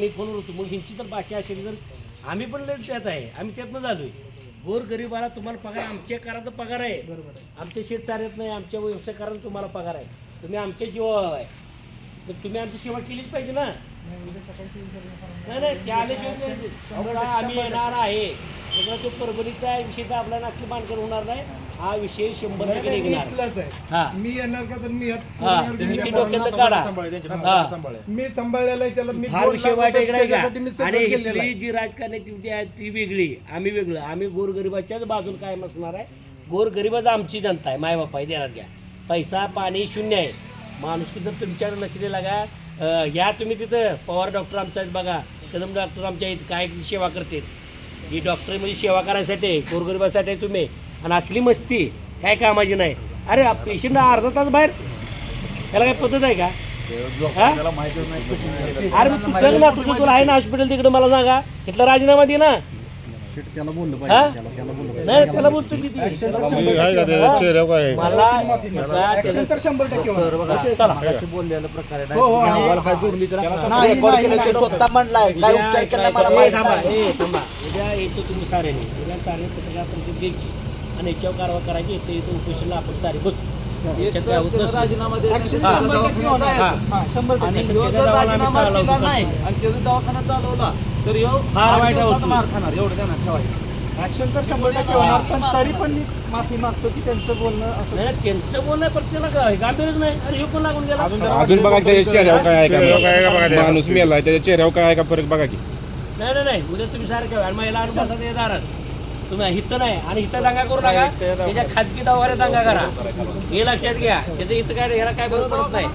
मी फोनवर होतो मग ह्यांची तर भाषा असेल तर आम्ही पण लय त्यात आहे. आम्ही त्यातनं झालोय. गोर गरीबाला तुम्हाला पगार आमच्या कराचा पगार आहे. आमच्या शेत चालत नाही आमच्या व्यवसायकारांना तुम्हाला पगार आहे. तुम्ही आमच्या जीवावर आहे. तर तुम्ही आमची सेवा केलीच पाहिजे ना. नाही आल्याशिवाय नाही. अहो, काय आम्ही येणार आहे. सगळा तो परभणीचा विषय तर आपला नागपूर बांधकर होणार नाही. हा विषय शंभर टक्के नाही, मी निघणार. इथलाच आहे. मी येणार का तर मी यात हा तुम्ही ते डोक्यात काढा. हा. मी सांभाळलेला आहे त्याला मी हा दोन विषय लाख वाईट रुपये आहे मी का? सगळं आणि केलेलं इथली आहे. जी राजकारणाची जी आहे ती वेगळी आम्ही वेगळं. आम्ही गोरगरिबाच्याच बाजून कायम असणार आहे. गोरगरिबाच आमची जनता आहे. माय बापा आहे देण्यात घ्या. पैसा पाणी शून्य आहे. माणूस की जर तुमच्याकडे नसलेला का अं, या तुम्ही तिथं पवार डॉक्टर आमच्या आहेत बघा. कदम डॉक्टर आमच्या आहेत काय सेवा करते ही डॉक्टर म्हणजे सेवा करायसाठी गोरगरिबासाठी तुम्ही. आणि असली मस्ती काय कामाची नाही. अरे पेशंट अर्धा तास बाहेर. त्याला काय पद्धत आहे का? हा? अरे मग तू सांग ना तुझं तुला आहे ना हॉस्पिटल तिकडे मला सांगा. इथला राजीनामा दे ना. त्याला बोललं? पाहिजे. त्याला त्याला बोललं पाहिजे. नाही त्याला बोलतो किती? मला एका त्याचं- तर शंभर टक्के होणार. चला. मगाशी बोललेलं प्रकार आहे. हो, हो, नाही, आहे. गावाला काय जोडली तर नाही, रेकॉर्ड नाही, केलं ते नाही. स्वतः म्हणलाय. काय उद्या उपचार केला काय मला करा- ए, माहीत थांबा. नाही. ए थांबा. उद्या येतो तुम्ही उद्या सारे घ्यायची आणि याच्यावर कारवाई करायची येते इथं उपोषणला आपण सारे बसू. राजीनामा राजीनामा दिला नाही. आणि त्याचं चालवला तर ह्यो फार आठ वाईट दिवसात अवस्था. मार खाणार. एवढं त्यांना ठेवायचं. ऍक्शन तर शंभर टक्के होणार पण तरी पण मी माफी मागतो की त्यांचं बोलणं असं त्यांचं बोलणं नाही. अरे हे पण लागून गेला. अजून बघा त्याच्या चेहऱ्यावर काय आहे का? माणूस मेलाय त्याच्या चेहऱ्यावर काय आहे का फरक बघा की. नाही नाही नाही. उद्या तुम्ही सारखं आणि महिला अनुसार येणारच तुम्ही हिथं नाही. आणि इथं दंगा करू नका. त्याच्या खाजगी दवाखान्यात दंगा करा. हे लक्षात घ्या. त्याचं इथं काय ह्याला काय बरं पडत नाही.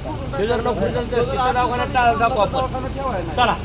जर नोकरी तिथं दवाखान्यात टाळ- आपण. चला.